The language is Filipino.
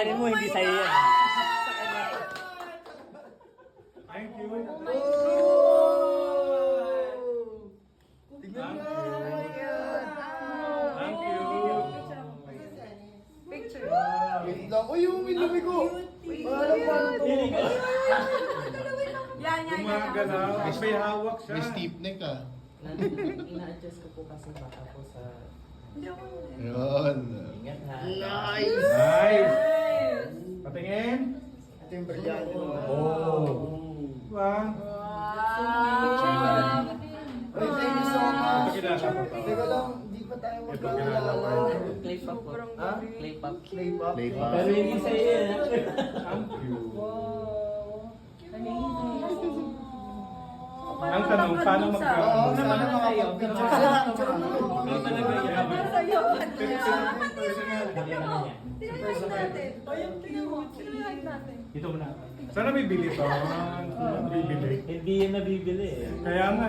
Ano mo, hindi sa'yo yan. Thank you. Thank mo. you. Oh my God. Thank you. Picture. Wait lang. Uy, yung minumi ko. Wala pa ito. Yan, yan, yan. Gumagalaw. May hawak siya. May steep neck ah. Ina-adjust ko po kasi baka po sa... Yun. Ingat ha. Nice. Brilyante mo. Oh. Wow. Uy, thank you so much. Teka lang, hindi pa tayo magkakilala. mo. Clay pop po. Ha? Clay pop. Clay pop. Clay pop. Pero hindi yan. Thank you. Ang tanong, paano Oo, magka... sana Sa'yo. Personal. Tinahag natin. O yung tinahag natin. Dito mo na. Sana may bili to. Bibili. Hindi yan nabibili eh. Kaya nga.